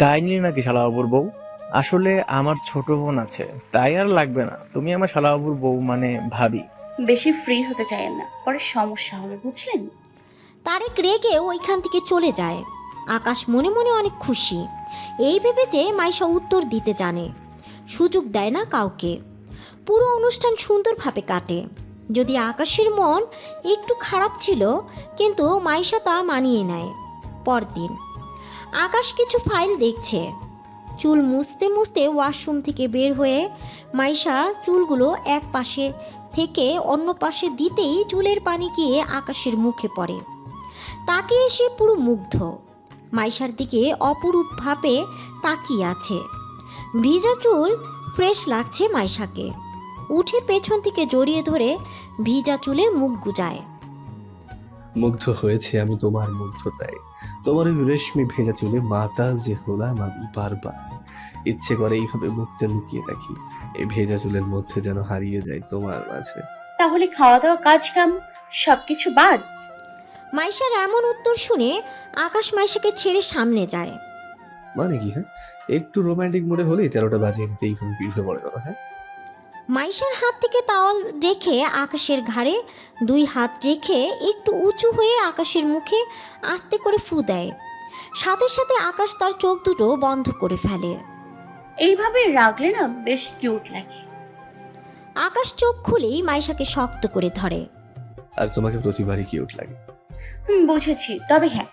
গায়ে নিলে নাকি শালাবাবুর বউ? আসলে আমার ছোট বোন আছে তাই আর লাগবে না। তুমি আমার শালাবাবুর বউ মানে ভাবি। বেশি ফ্রি হতে চাইেন না পরে সমস্যা হবে বুঝলেন? তারেক রেগে ওইখান থেকে চলে যায়। আকাশ মনে মনে অনেক খুশি। এই ভেবে যে মাইশা উত্তর দিতে জানে। সুযোগ দেয় না কাউকে। পুরো অনুষ্ঠান সুন্দরভাবে কাটে। যদি আকাশের মন একটু খারাপ ছিল কিন্তু মাইশা তা মানিয়ে নেয়। পরদিন আকাশ কিছু ফাইল দেখছে। চুল মুছতে মুছতে ওয়াশরুম থেকে বের হয়ে মাইশা চুলগুলো এক পাশে থেকে অন্য পাশে দিতেই চুলের পানি গিয়ে আকাশের মুখে পড়ে। তাকে এসে পুরো মুগ্ধ। মাইশার দিকে অপরূপভাবে তাকিয়ে আছে। ভিজা চুল ফ্রেশ লাগছে মাইশাকে। উঠে পেছন থেকে জড়িয়ে ধরে ভিজা চুলে মুখ গুজায়। মুগ্ধ হয়েছে আমি তোমার মুগ্ধতায়। তোমার ওই রেশমি ভেজা চুলে মাতাল যে হলাম আমি বারবার। ইচ্ছে করে এইভাবে মুখটা লুকিয়ে রাখি। এই ভেজা চুলের মধ্যে যেন হারিয়ে যায় তোমার মাঝে। তাহলে খাওয়া দাওয়া কাজ কাম সবকিছু বাদ? মাইশার এমন উত্তর শুনে আকাশ মাইশাকে ছেড়ে সামনে যায়। মানে কি হ্যাঁ? একটু রোমান্টিক মোডে হলেই তেরোটা বাজিয়ে দিতে এইভাবে পিছিয়ে পড়ে গেল হ্যাঁ? মাইশার হাত থেকে তাওয়াল রেখে আকাশের ঘাড়ে দুই হাত রেখে একটু উঁচু হয়ে আকাশের মুখে আস্তে করে ফু দেয়। সাথে সাথে আকাশ তার চোখ দুটো বন্ধ করে ফেলে। এইভাবে রাখলে না বেশ কিউট লাগে। আকাশ চোখ খুলেই মাইশাকে শক্ত করে ধরে। আর তোমাকে প্রতিবারই কিউট লাগে। হুম বুঝেছি। তবে হ্যাঁ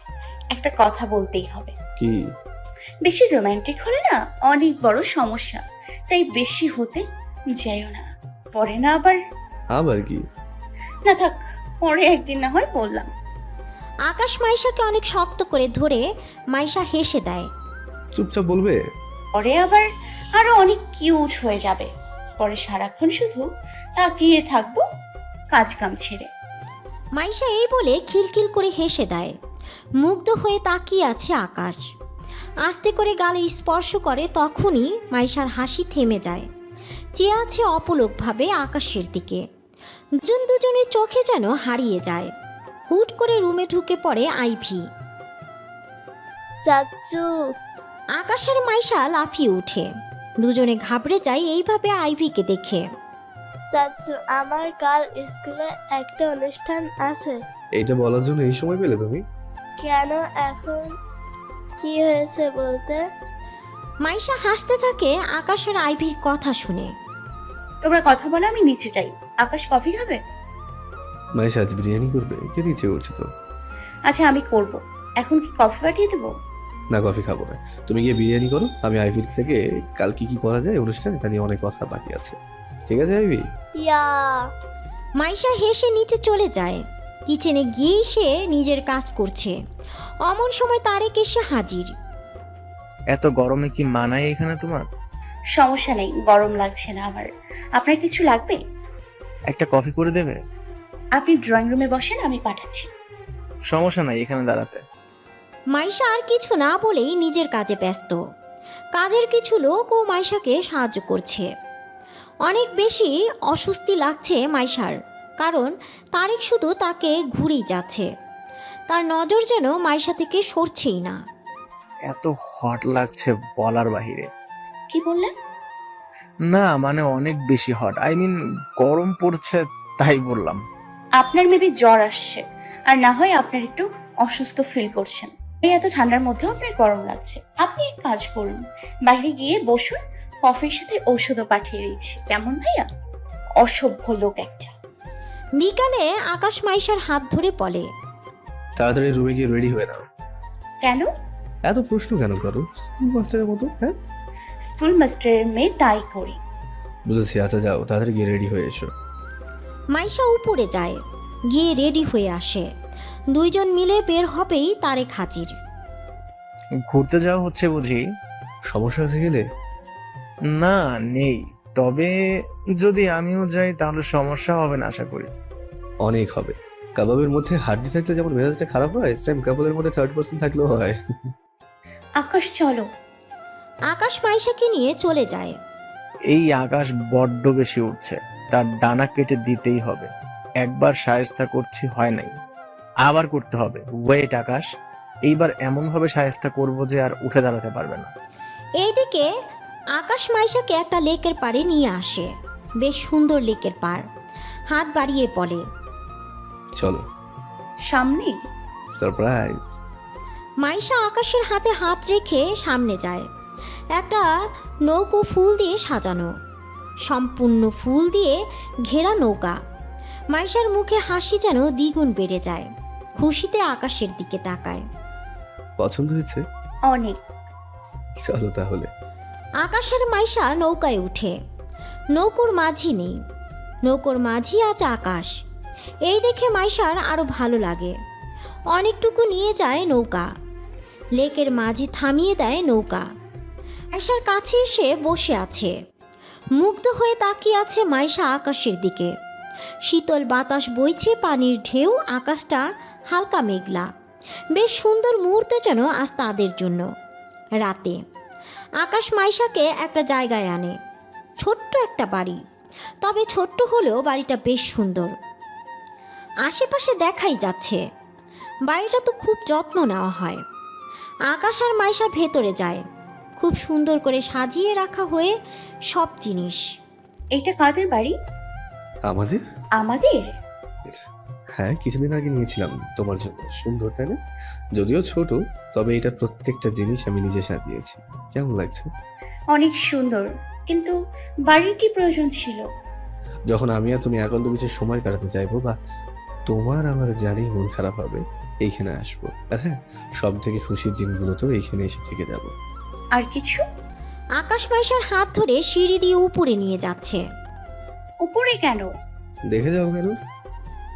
একটা কথা বলতেই হবে। কি? বেশি রোমান্টিক হলে না অনেক বড় সমস্যা। তাই বেশি হতে যাইও না। পরে না আবার? আবার কি? না থাক পরে একদিন না হয় বললাম। আকাশ মাইশাকে অনেক শক্ত করে ধরে মাইশা হেসে দেয়। চুপচাপ বলবে? পরে আবার আরও অনেক কিউট হয়ে যাবে। পরে সারাক্ষণ শুধু তাকিয়ে থাকব কাজ কাম ছেড়ে। মাইশা এই বলে খিলখিল করে হেসে দেয়। মুগ্ধ হয়ে তাকিয়ে আছে আকাশ। আস্তে করে গালে স্পর্শ করে তখনই মাইশার হাসি থেমে যায়। চেয়ে আছে অপলকভাবে আকাশের দিকে। দুজন দুজনের চোখে যেন হারিয়ে যায়। হুট করে রুমে ঢুকে পড়ে আইভি। চাচু। আকাশের মাইশা লাফিয়ে ওঠে। দুজনে ঘাবড়ে যায় এইভাবে আইভিকে দেখে। চাচু আমার কাল স্কুলে একটা অনুষ্ঠান আছে। এইটা বলার জন্য এই সময় পেলে তুমি? কেন এখন কি হয়েছে বলতে? মাইশা হাসতে থাকে আকাশের আইভির কথা শুনে। তোমরা কথা বলো আমি নিচে যাই। আকাশ কফি খাবে? মাইশ আজ বিরিয়ানি করবে? কে ইচ্ছে করছে তো? আচ্ছা আমি করব। এখন কি কফি পাঠিয়ে দেবো? না কফি খাব না। তুমি গিয়ে বিরিয়ানি করো আমি আইভির থেকে কাল কি কি করা যায় অনুষ্ঠানে তা নিয়ে অনেক কথা বাকি আছে। ঠিক আছে আইভি? ইয়া। মাইশা হেসে নিচে চলে যায়। কিচেনে গিয়েই সে নিজের কাজ করছে। অমন সময় তারেক এসে হাজির। এত গরমে কি মানায় এখানে তোমার? সমস্যা নেই গরম লাগছে না আমার। আপনার কিছু লাগবে? একটা কফি করে দেবে? আপনি ড্রয়িং রুমে বসেন আমি পাঠাচ্ছি। সমস্যা নাই এখানে দাঁড়াতে। মাইশা আর কিছু না বলেই নিজের কাজে ব্যস্ত। কাজের কিছু লোক ও মাইশাকে সাহায্য করছে। অনেক বেশি অস্বস্তি লাগছে মাইশার কারণ তারেক শুধু তাকে ঘুরেই যাচ্ছে। তার নজর যেন মাইশা থেকে সরছেই না। এত হট লাগছে বলার বাহিরে। কি বললেন না মানে অনেক বেশি হট আই মিন গরম পড়ছে তাই বললাম। আপনার মেবি জ্বর আসছে আর না হয় আপনার একটু অসুস্থ ফিল করছেন। এই এত ঠান্ডার মধ্যেও আপনার গরম লাগছে। আপনি এক কাজ করুন বাইরে গিয়ে বসুন কফির সাথে ঔষধও পাঠিয়ে দিচ্ছি। কেমন ভাইয়া? অসভ্য লোক একটা। বিকালে আকাশ মাইশার হাত ধরে বলে তাড়াতাড়ি রুমে গিয়ে রেডি হয়ে নাও। কেন? এত প্রশ্ন কেন করো? স্কুল মাস্টারের মতো হ্যাঁ? স্কুল মাস্টারের মেয়ে তাই করি। বুঝেছি আচ্ছা যাও তাড়াতাড়ি গিয়ে রেডি হয়ে এসো। মাইশা উপরে যায় গিয়ে রেডি হয়ে আসে। দুইজন মিলে বের হবেই তারেক হাজির। ঘুরতে যাওয়া হচ্ছে বুঝি? সমস্যা আছে গেলে? না নেই। তবে যদি আমিও যাই তাহলে সমস্যা হবে না আশা করি। অনেক হবে। কাবাবের মধ্যে হাড্ডি থাকলে যেমন মেজাজটা খারাপ হয় সেম কাপলের মধ্যে থার্ড পার্সন থাকলেও হয়। আকাশ চলো। আকাশ মাইশাকে নিয়ে চলে যায়। এই আকাশ বড্ড বেশি উঠছে তার ডানা কেটে দিতেই হবে। একবার সায়স্তা করছি হয় নাই। আবার করতে হবে। ওয়েট আকাশ। এইবার এমনভাবে সাহেস্তা করব যে আর উঠে দাঁড়াতে পারবে না। এইদিকে আকাশ মাইশাকে একটা লেকের পাড়ে নিয়ে আসে। বেশ সুন্দর লেকের পাড়। হাত বাড়িয়ে বলে চলো। সামনে? সারপ্রাইজ। মাইশা আকাশের হাতে হাত রেখে সামনে যায়। একটা নৌকো ফুল দিয়ে সাজানো। সম্পূর্ণ ফুল দিয়ে ঘেরা নৌকা। মাইশার মুখে হাসি যেন দ্বিগুণ বেড়ে যায়। খুশিতে আকাশের দিকে তাকায়। পছন্দ হয়েছে? অনেক। চলো তাহলে। আকাশের মাইশা নৌকায় উঠে। নৌকোর মাঝি নেই। নৌকোর মাঝি আছে আকাশ। এই দেখে মাইশার আরও ভালো লাগে। অনেকটুকু নিয়ে যায় নৌকা। লেকের মাঝি থামিয়ে দেয় নৌকা। মাইশার কাছে এসে বসে আছে। মুগ্ধ হয়ে তাকিয়ে আছে মাইশা আকাশের দিকে। শীতল বাতাস বইছে পানির ঢেউ, আকাশটা হালকা মেঘলা। বেশ সুন্দর মুহূর্ত যেন আজ তাদের জন্য। রাতে আকাশ মাইশাকে একটা জায়গায় আনে। ছোট্ট একটা বাড়ি। তবে ছোট্ট হলেও বাড়িটা বেশ সুন্দর। আশেপাশে দেখাই যাচ্ছে। বাড়িটা তো খুব যত্ন নেওয়া হয়। আকাশ আর মাইশা ভেতরে যায়। খুব সুন্দর করে সাজিয়ে রাখা হয়ে সব জিনিস। এটা কাদের বাড়ি? আমাদের? আমাদের? হ্যাঁ কিছুদিন আগে নিয়েছিলাম তোমার জন্য। সুন্দর তাই না? যদিও ছোট তবে এটা প্রত্যেকটা জিনিস আমি নিজে সাজিয়েছি। কেমন লাগছে? অনেক সুন্দর কিন্তু বাড়ির কি প্রয়োজন ছিল? যখন আমি আর তুমি একান্ত কিছু সময় কাটাতে চাইব বা তোমার আমার জানি মন খারাপ হবে এইখানে আসব। আর হ্যাঁ সব থেকে খুশির দিনগুলোতেও এইখানে এসে থেকে যাব। আর কিছু? আকাশ মাইশার হাত ধরে সিঁড়ি দিয়ে উপরে নিয়ে যাচ্ছে। উপরে কেন? দেখে যাও কেন।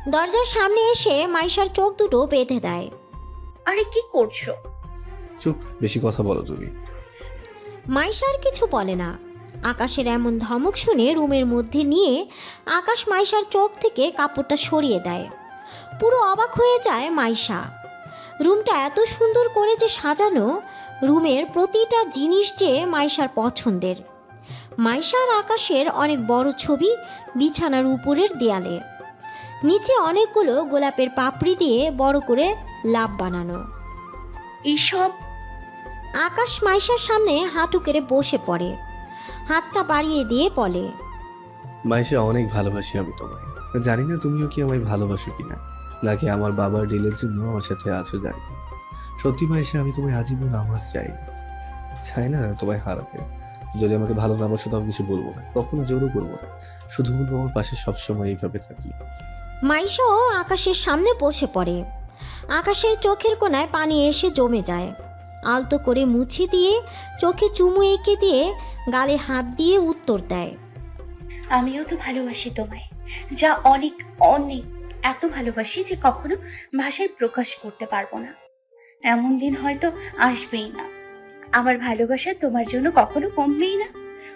দরজার সামনে এসে মাইশার চোখ দুটো বেঁধে দেয়। আরে কি করছ? চুপ বেশি কথা বলো তুমি। মাইশা আর কিছু বলে না। আকাশের এমন ধমক শুনে রুমের মধ্যে নিয়ে আকাশ মাইশার চোখ থেকে কাপড়টা সরিয়ে দেয়। পুরো অবাক হয়ে যায় মাইশা। রুমটা এত সুন্দর করে যে সাজানো রুমের প্রতিটা জিনিস যে মাইশার পছন্দের। মাইশার আকাশের অনেক বড় ছবি বিছানার উপরের দেয়ালে। নিচে অনেকগুলো গোলাপের পাপড়ি দিয়ে বড় করে লাভ বানানো। এইসব? আকাশ মাইশার সামনে হাঁটু কেড়ে বসে পড়ে। হাতটা বাড়িয়ে দিয়ে বলে মাইশা অনেক ভালোবাসি আমি তোমায়। জানি না তুমিও কি আমায় ভালোবাসো কিনা। নাকি আমার বাবার ডিলের জন্য আমার সাথে আছো জানি। সত্যি সত্যি মাইশা আমি তোমায় আজীবন আমার চাই। চাই না তোমায় হারাতে। যদি আমাকে ভালো না বাসো তাও কিছু বলব না। কখনো জোরও করব না। শুধু বলব আমার পাশে সবসময় এইভাবে থাকি। মাইশাও আকাশের সামনে বসে পড়ে। আকাশের চোখের কোনায় পানি এসে জমে যায়। আলতো করে মুছে দিয়ে চোখে চুমু এঁকে দিয়ে গালে হাত দিয়ে উত্তর দেয়। আমিও তো ভালোবাসি তোমায় যা অনেক অনেক এত ভালোবাসি যে কখনো ভাষায় প্রকাশ করতে পারব না। এমন দিন হয়তো আসবেই না। আমার ভালোবাসা তোমার জন্য কখনো কমবেই না।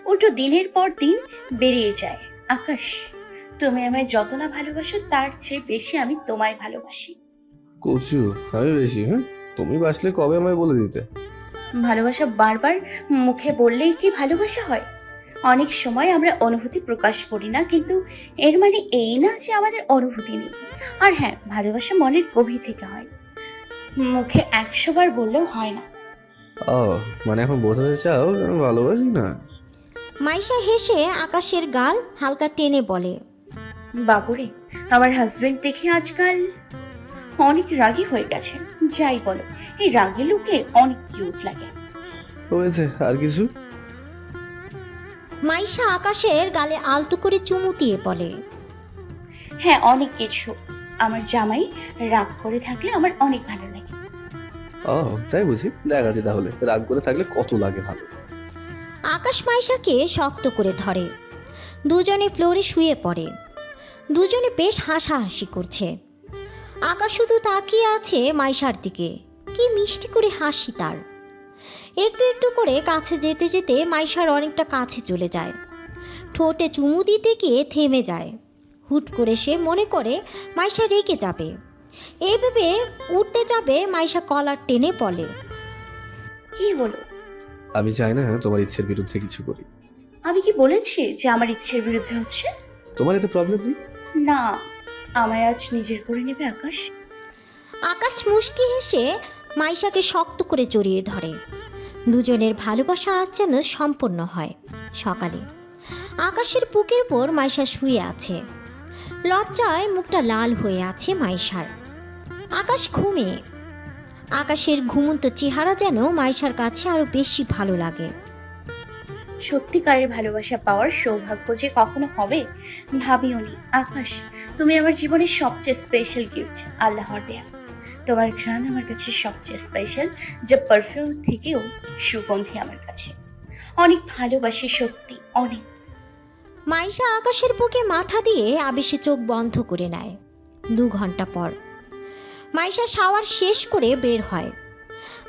উল্টো দিনের পর দিন বেরিয়ে যায়। আকাশ তুমি আমায় যত না ভালোবাসো তার চেয়ে বেশি আমি তোমায় ভালোবাসি। কচু আমি বেশি হ্যাঁ? তুমি বাসলে কবে আমায় বলে দিতে? ভালোবাসা বারবার মুখে বললেই কি ভালোবাসা হয়? অনেক সময় আমরা অনুভূতি প্রকাশ করি না কিন্তু এর মানে এই না যে আমাদের অনুভূতি নেই। আর হ্যাঁ ভালোবাসা মনের গভীর থেকে হয়। মুখে একশো বার বললেও হয় না। ও মানে এখন বোঝাতে চাও আমি ভালোবাসি না? মাইশা হেসে আকাশের গাল হালকা টেনে বলে বাবুরে আমার হাজবেন্ড দেখে আজকাল অনেক রাগী হয়ে গেছে। যাই বলো এই রাগী লোকে অনেক কিউট লাগে। হয়েছে আর কিছু? মাইশা আকাশের গালে আলতো করে চুমু দিয়ে বলে হ্যাঁ অনেক কিছু। আমার জামাই রাগ করে থাকলে আমার অনেক ভালো লাগে। ও তাই বুঝি? দেখা আছে তাহলে। রাগ করে থাকলে কত লাগে ভালো। আকাশ মাইশাকে শক্ত করে ধরে। দুজনে ফ্লোরে শুয়ে পড়ে। দুজনে বেশ হাসাহাসি করছে। আকাশ শুধু তাকিয়ে আছে মাইশার দিকে। কি মিষ্টি করে হাসি তার। একটু একটু করে কাছে যেতে যেতে মাইশার অনেকটা কাছে চলে যায়। ঠোঁটে চুমু দিতে গিয়ে থেমে যায়। হুট করে সে মনে করে মাইশা রেগে যাবে। এই ভেবে উঠতে যাবে মাইশা কলার টেনে বলে কি হলো? আমি চাই না তোমার ইচ্ছের বিরুদ্ধে কিছু করি। আমি কি বলেছি যে আমার ইচ্ছের বিরুদ্ধে হচ্ছে? তোমার এতে প্রবলেম নেই? না আমায় আজ নিজের করে নেবে আকাশ। আকাশ মুশকি হেসে মাইশাকে শক্ত করে জড়িয়ে ধরে। দুজনের ভালোবাসা আজ যেন সম্পন্ন হয়। সকালে। আকাশের বুকের উপর মাইশা শুয়ে আছে। লজ্জায় মুখটা লাল হয়ে আছে মাইশার। আকাশ ঘুমে। আকাশের ঘুমন্ত চেহারা যেন মাইশার কাছে আরও বেশি ভালো লাগে। সত্যিকারের ভালোবাসা পাওয়ার সৌভাগ্য যে কখনো হবে, ভাবিও নি। আকাশ, তুমি আমার জীবনের সবচেয়ে স্পেশাল গিফট আল্লাহর দেয়া। তোমার ঘ্রাণ আমার কাছে সবচেয়ে স্পেশাল যা পারফিউম থেকেও সুগন্ধি আমার কাছে। অনেক ভালোবাসি সত্যি অনেক। মাইশা আকাশের বুকে মাথা দিয়ে আবেশে চোখ বন্ধ করে নেয় দু ঘণ্টা পর। মাইশা শাওয়ার শেষ করে বের হয়।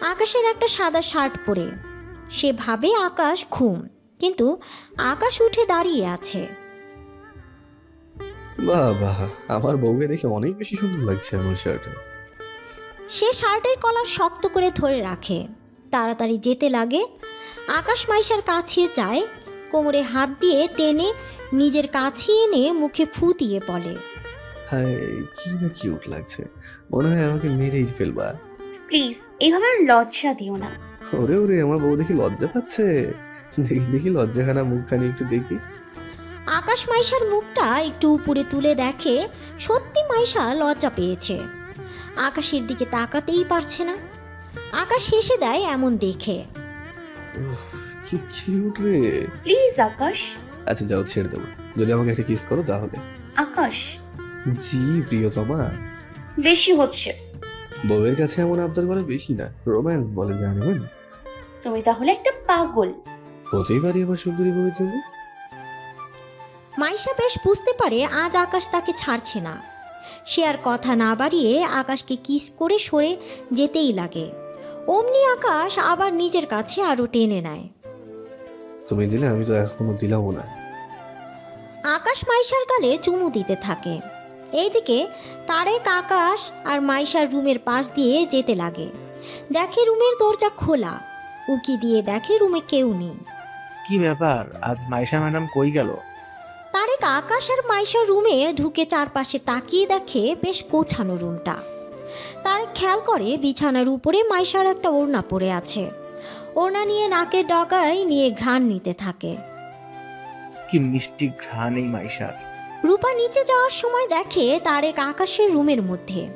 আকাশের একটা সাদা শার্ট পরে। সে ভাবে আকাশ ঘুম কিন্তু আকাশ উঠে দাঁড়িয়ে আছে। বাহ বাহ আমার বউকে দেখে অনেক বেশি সুন্দর লাগছে আমার শার্টে সে শার্টের কলার শক্ত করে ধরে রাখে। তাড়াতাড়ি যেতে লাগে। আকাশ মাইশার কাছে যায়। কোমরে হাত দিয়ে টেনে নিজের কাছে এনে মুখে ফু দিয়ে বলে হায় কি না কিউট লাগছে। মনে হয় আমাকে মেরেই ফেলবা। প্লিজ এইভাবে আর লজ্জা দিও না। ওরে ওরে আমার বউ দেখি লজ্জা পাচ্ছে। দেখি দেখি লজ্জাখানা মুখখানি একটু দেখি। আকাশ মাইশার মুখটা একটু উপরে তুলে দেখে সত্যি মাইশা লজ্জা পেয়েছে। আকাশের দিকে তাকাতেই পারছে না। আকাশ হেসে দেয় এমন দেখে। উফ, কি কিউট রে। প্লিজ আকাশ। আচ্ছা যাও ছেড়ে দেবো। যদি আমাকে একটা কিস করো তাহলে। আকাশ। জি প্রিয়তমা। বেশি হচ্ছে। বউয়ের কাছে এমন আবদার করা বেশি না। রোম্যান্স বলে জানবেন তুমি তাহলে একটা পাগল। হতেই পারি আমার সুন্দরী বউয়ের জন্য। মাইশা বেশ বুঝতে পারে আজ আকাশ তাকে ছাড়ছে না। সে আর কথা না বাড়িয়ে আকাশকে কিস করে সরে যেতেই লাগে। অমনি আকাশ আবার নিজের কাছে আরও টেনে নেয়। তুমি দিলে আমি তো এখনও দিলামও না। আকাশ মাইশার গালে চুমু দিতে থাকে। এইদিকে তারেক আকাশ আর মাইশার রুমের পাশ দিয়ে যেতে লাগে। দেখে রুমের দরজা খোলা। উকি দিয়ে দেখে রুমে কেউ নেই। কি ব্যাপার? আজ মাইশা ম্যাডাম কই গেল? তারেক আকাশ আর মাইশার রুমে ঢুকে চারপাশে তাকিয়ে দেখে বেশ গোছানো রুমটা। তার খেয়াল করে বিছানার উপরে মাইশার একটা ওড়না পড়ে আছে। ওড়না নিয়ে নাকের ডগায় নিয়ে ঘ্রাণ নিতে থাকে। কি মিষ্টি ঘ্রাণ এই মাইশার। রূপা নিচে যাওয়ার সময় দেখে তারেক আকাশের রুমের মধ্যে।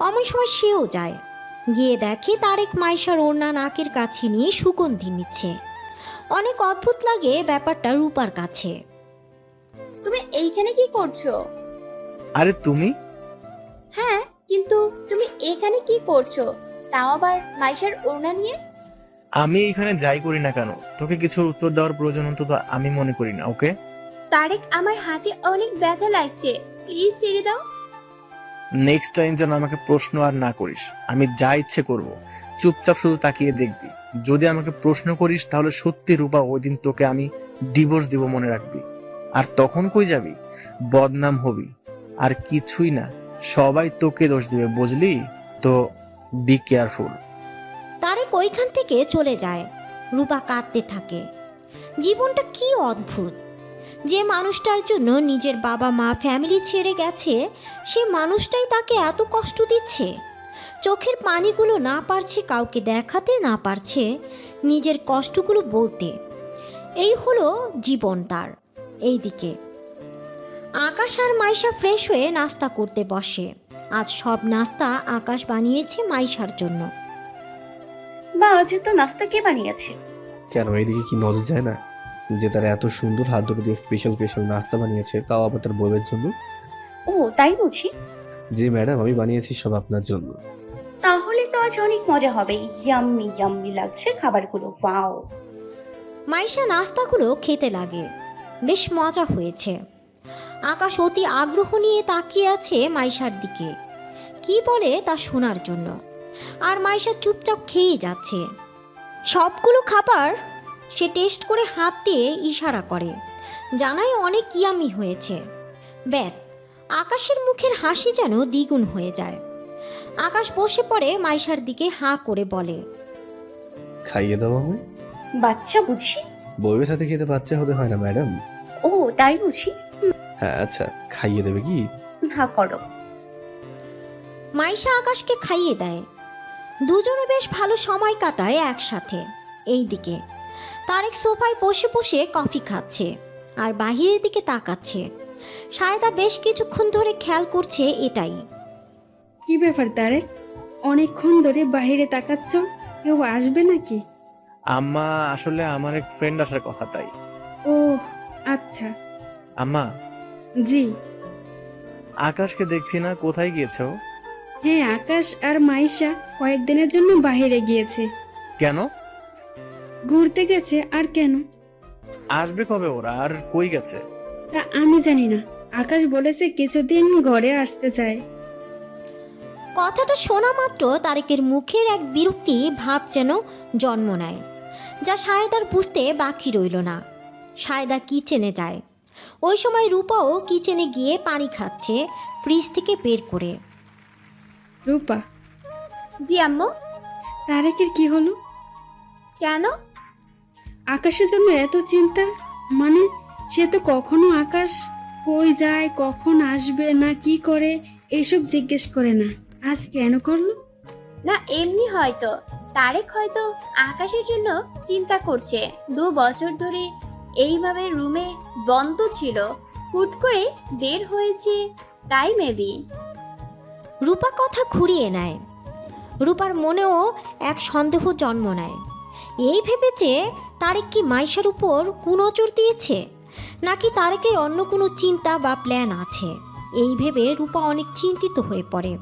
অমন সময় সেও যায়। গিয়ে দেখে তারেক মাইশার ওড়না নাকের কাছে নিয়ে সুগন্ধি নিচ্ছে। অনেক অদ্ভুত লাগে ব্যাপারটা রূপার কাছে। তুমি এইখানে কি করছ? আরে তুমি? হ্যাঁ কিন্তু তুমি এখানে কি করছ? তাও আবার মাইশার ওড়না নিয়ে? আমি এখানে যাই করি না কেন? তোকে কিছু উত্তর দেওয়ার প্রয়োজন অন্তত আমি মনে করি না ওকে? তারেক আমার হাতে অনেক ব্যথা লাগছে। প্লিজ ছেড়ে দাও। নেক্সট টাইম যেন আমাকে প্রশ্ন আর না করিস। আমি যা ইচ্ছে করব চুপচাপ শুধু তাকিয়ে দেখবি। যদি আমাকে প্রশ্ন করিস তাহলে সত্যি রূপা ওই দিন তোকে আমি ডিভোর্স দিব মনে রাখবি। আর তখন কই যাবি? বদনাম হবি। আর কিছুই না। সবাই তোকে দোষ দিবে, বুঝলি? তো বি কেয়ারফুল তারেক ওইখান থেকে চলে যায়। রূপা কাঁদতে থাকে। জীবনটা কি অদ্ভুত। যে মানুষটার জন্য নিজের বাবা মা ফ্যামিলি ছেড়ে গেছে, সে মানুষটাই তাকে এত কষ্ট দিচ্ছে। চোখের পানিগুলো না পারছে কাউকে দেখাতে, না পারছে নিজের কষ্টগুলো বলতে। এই হলো জীবন তার। এইদিকে। আকাশ আর মাইশা ফ্রেশ হয়ে নাস্তা করতে বসে। আজ সব নাস্তা আকাশ বানিয়েছে মাইশার জন্য। বা আজ তো নাস্তা কে বানিয়েছে? কেন এইদিকে কি নজর যায় না? যে তারা এত সুন্দর হাত দুটো দিয়ে স্পেশাল স্পেশাল নাস্তা বানিয়েছে তাও আবার তার বউয়ের জন্য? ও তাই বুঝি জি ম্যাডাম আমি বানিয়েছি সব আপনার জন্য। তাহলে তো আজ অনেক মজা হবে। ইয়াম্মি ইয়াম্মি লাগছে খাবারগুলো ওয়াও। মাইশা নাস্তাগুলো খেতে লাগে। বেশ মজা হয়েছে। আকাশ অতি আগ্রহ নিয়ে তাকিয়ে আছে মাইশার দিকে। কি বলে তা শোনার জন্য। আর মাইশা চুপচাপ খেয়েই যাচ্ছে। সবগুলো খাবার সে টেস্ট করে হাত দিয়ে ইশারা করে। জানায় অনেক ইয়ামি হয়েছে। ব্যাস আকাশের মুখের হাসি যেন দ্বিগুণ হয়ে যায়। আকাশ বসে পড়ে মাইশার দিকে হাঁ করে বলে খাইয়ে দাও আমায়? বাচ্চা বুঝি? বউয়ের হাতে খেতে বাচ্চা হতে হয় না ম্যাডাম। ও তাই বুঝি? হ্যাঁ আচ্ছা খাইয়ে দেবে কি? হা করো। মাইশা আকাশকে খাইয়ে দেয়। দুজনে বেশ ভালো সময় কাটায় একসাথে এইদিকে। তারেক সোফায় বসে বসে কফি খাচ্ছে আর বাহিরের দিকে তাকাচ্ছে। সায়দা বেশ কিছুক্ষণ ধরে খেয়াল করছে এটাই। কি ব্যাপার তারেক? অনেকক্ষণ ধরে বাইরে তাকাচ্ছ কেউ আসবে নাকি? আম্মা আসলে আমার এক ফ্রেন্ড আসার কথা তাই। ও আচ্ছা। আম্মা। জি। আকাশকে দেখছি না কোথায় গিয়েছো? হ্যাঁ আকাশ আর মাইশা কয়েকদিনের জন্য বাইরে গিয়েছে। কেন? ঘুরতে গেছে আর কেন? আসবে কবে ওরা আর কই গেছে? তা আমি জানি না। আকাশ বলেছে কিছুদিন ঘরে আসতে চায়। কথাটা শোনা মাত্র তারেকের মুখের এক বিরক্তি ভাব যেন জন্ম নেয় যা সায়দার বুঝতে বাকি রইল না। সায়দা কিচেনে যায়। ওই সময় রূপাও কিচেনে গিয়ে পানি খাচ্ছে ফ্রিজ থেকে বের করে। রূপা। জি আম্মু। তারেকের কি হলো? কেন? আকাশের জন্য এত চিন্তা? মানে সে তো কখনো আকাশ কই যায় কখন আসবে না কি করে এসব জিজ্ঞেস করে না। আজ কেন করল? না এমনি হয়তো। তারেক হয়তো আকাশের জন্য চিন্তা করছে। দু বছর ধরে এইভাবে রুমে বন্ধ ছিল। হুট করে বের হয়েছে, তাই মেবি। রূপা কথা ঘুরিয়ে নেয়। রূপার মনেও এক সন্দেহ জন্ম নেয়। এই ভেবেছে তারেক কি মাইশার উপর কুনজর দিয়েছে, নাকি তারেকের অন্য কোনো চিন্তা বা প্ল্যান আছে, এই ভেবে রূপা অনেক চিন্তিত হয়ে পড়ে।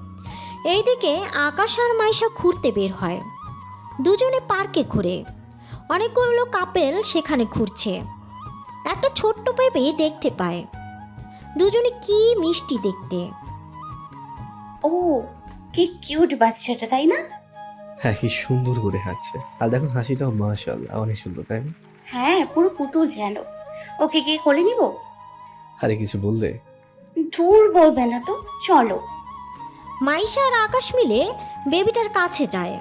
এইদিকে আকাশ আর মাইশা ঘুরতে বের হয়। দুজনে পার্কে ঘুরে। অনেকগুলো কাপেল সেখানে ঘুরছে। একটা ছোট্ট বেবি দেখতে পায়। দুজনে কি মিষ্টি দেখতে। ও কি কিউট বাচ্চাটা তাই না? হ্যাঁ কি সুন্দর করে হাঁটছে। আর দেখো হাসিটাও মাশাল্লাহ অনেক সুন্দর তাই না? হ্যাঁ পুরো পুতুল যেন। ওকে গিয়ে কোলে নিব? আরে কিছু বললে? ধুর বলবে না তো চলো। মাইশা আর আকাশ মিলে বেবিটার কাছে যায়।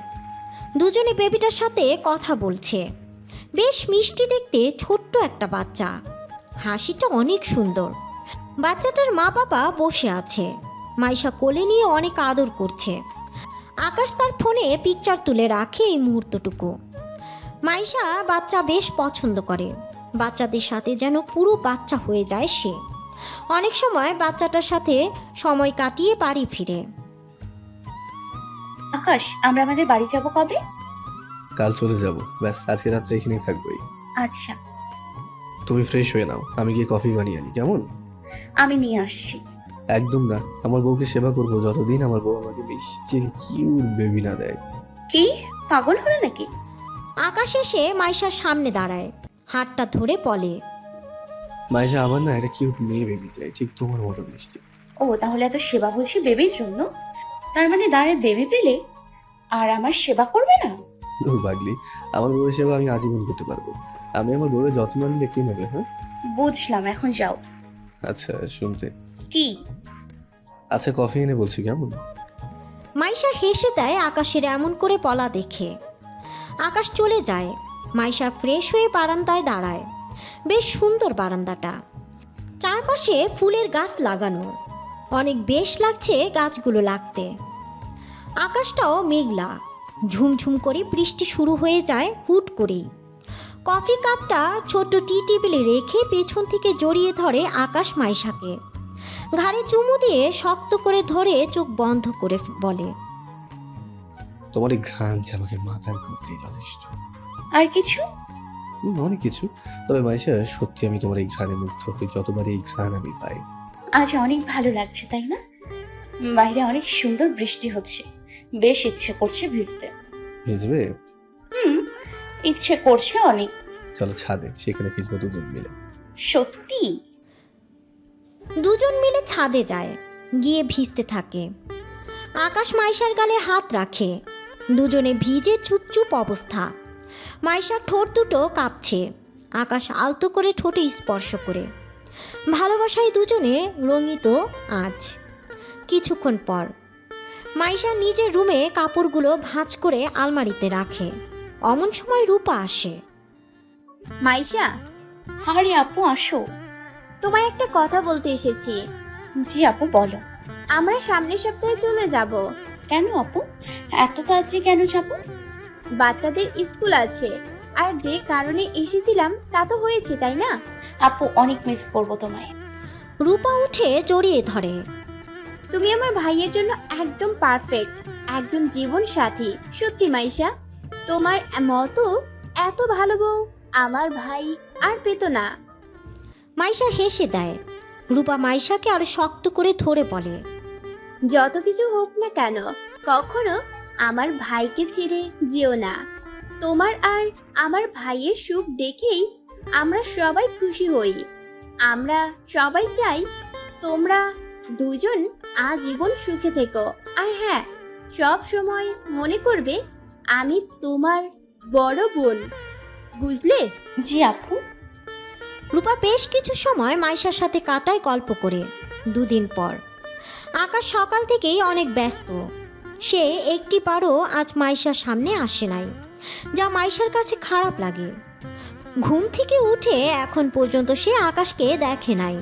দুজনে বেবিটার সাথে কথা বলছে। বেশ মিষ্টি দেখতে ছোট্ট একটা বাচ্চা। হাসিটা অনেক সুন্দর। বাচ্চাটার মা বাবা বসে আছে। মাইশা কোলে নিয়ে অনেক আদর করছে। আকাশ তার ফোনে পিকচার তুলে রাখে এই মুহূর্তটুকু। মাইশা বাচ্চা বেশ পছন্দ করে। বাচ্চাদের সাথে যেন পুরো বাচ্চা হয়ে যায় সে। অনেক সময় বাচ্চাটার সাথে সময় কাটিয়ে বাড়ি ফিরে। আকাশ, আমরা আমাদের বাড়ি যাব কবে? কাল চলে যাব। ব্যাস আজকে রাত্রে এখানেই থাকবোই। আচ্ছা। তুমি ফ্রেশ হয়ে নাও। আমি গিয়ে কফি বানিয়ে আনি কেমন? আমি নিয়ে আসছি। একদম না। আমার বউকে সেবা করব যতদিন আমার বউ আমাকে মিষ্টির কিউট বেবি না দেয়। কি? পাগল হলো নাকি? আকাশ এসে মাইশার সামনে দাঁড়ায়। হাতটা ধরে বলে মাইশা আমার না একটা কিউট মেয়ে বেবি চাই ঠিক তোমার মতো মিষ্টি। ও তাহলে এত সেবা বলছি বেবির জন্য? তার মানে দাঁড়ে বেবি পেলে আর আমার সেবা করবে না? দূর বাগলি আমার বউয়ের সেবা আমি আজীবন করতে পারব। আমি আমার বউয়ের যত্ন নিলে কি নেবে হ্যাঁ? বুঝলাম এখন যাও। আচ্ছা শুনতে। কি? আচ্ছা কফি এনে বলছি কেমন? মাইশা হেসে দেয় আকাশের এমন করে পলা দেখে। আকাশ চলে যায়। মাইশা ফ্রেশ হয়ে বারান্দায় দাঁড়ায়। বেশ সুন্দর বারান্দাটা। চারপাশে ফুলের গাছ লাগানো। অনেক বেশ লাগছে গাছগুলো লাগতে। আকাশটাও মেঘলা। ঝুমঝুম করে বৃষ্টি শুরু হয়ে যায় হুট করেই। কফি কাপটা ছোট্ট টি টেবিলে রেখে পেছন থেকে জড়িয়ে ধরে আকাশ মাইশাকে। ঘাড়ে চুমু দিয়ে শক্ত করে ধরে চোখ বন্ধ করে বলে তোমার এই ঘ্রাণ যে আমাকে মাতাল করতেই যথেষ্ট। আর কিছু? হুম, অনেক কিছু। তবে মাইশা সত্যি আমি তোমার এই ঘ্রাণে মুগ্ধ হই যতবার এই ঘ্রাণ আমি পাই। আজ অনেক ভালো লাগছে তাই না? বাইরে অনেক সুন্দর বৃষ্টি হচ্ছে। বেশ ইচ্ছে করছে ভিজতে। ভিজবে? হুম ইচ্ছে করছে অনেক। চলো ছাদে সেখানে ভিজবো দুজন মিলে। সত্যি? দুজন মিলে ছাদে যায় গিয়ে ভিজতে থাকে। আকাশ মাইশার গালে হাত রাখে দুজনে ভিজে চুপচুপ অবস্থা। মাইশার ঠোঁট দুটো কাঁপছে আকাশ আলতো করে ঠোঁটে স্পর্শ করে। ভালোবাসায় দুজনে রঙিত আজ কিছুক্ষণ পর মাইশা নিজের রুমে কাপড়গুলো ভাঁজ করে আলমারিতে রাখে। অমন সময় রূপা আসে। মাইশা আরে আপু আসো। তোমায় একটা কথা বলতে এসেছি। জি আপু বলো। আমরা সামনের সপ্তাহে চলে যাব। কেন আপু? এত তাড়াতাড়ি কেন যাব? বাচ্চাদের স্কুল আছে। আর যে কারণে এসেছিলাম তা তো হয়েছে তাই না? আপু অনেক মিস করব তোমায়। রূপা উঠে জড়িয়ে ধরে। তুমি আমার ভাইয়ের জন্য একদম পারফেক্ট একজন জীবন সাথী সত্যি মাইশা? তোমার মতো এত ভালো বউ আমার ভাই আর পেতো না। মাইশা হেসে দেয়। রূপা মাইশাকে আরও শক্ত করে ধরে বলে যত কিছু হোক না কেন কখনো আমার ভাইকে ছেড়ে যেও না। তোমার আর আমার ভাইয়ের সুখ দেখেই আমরা সবাই খুশি হই। আমরা সবাই চাই তোমরা দুজন আজীবন সুখে থেকো। আর হ্যাঁ সব সময় মনে করবে আমি তোমার বড় বোন। বুঝলে? জি আপু। রূপা বেশ কিছু সময় মাইশার সাথে কাটায় গল্প করে, দুদিন পর। আকাশ সকাল থেকেই অনেক ব্যস্ত। সে একটি বারও আজ মাইশার সামনে আসে নাই, যা মাইশার কাছে খারাপ লাগে। ঘুম থেকে উঠে এখন পর্যন্ত সে আকাশকে দেখে নাই।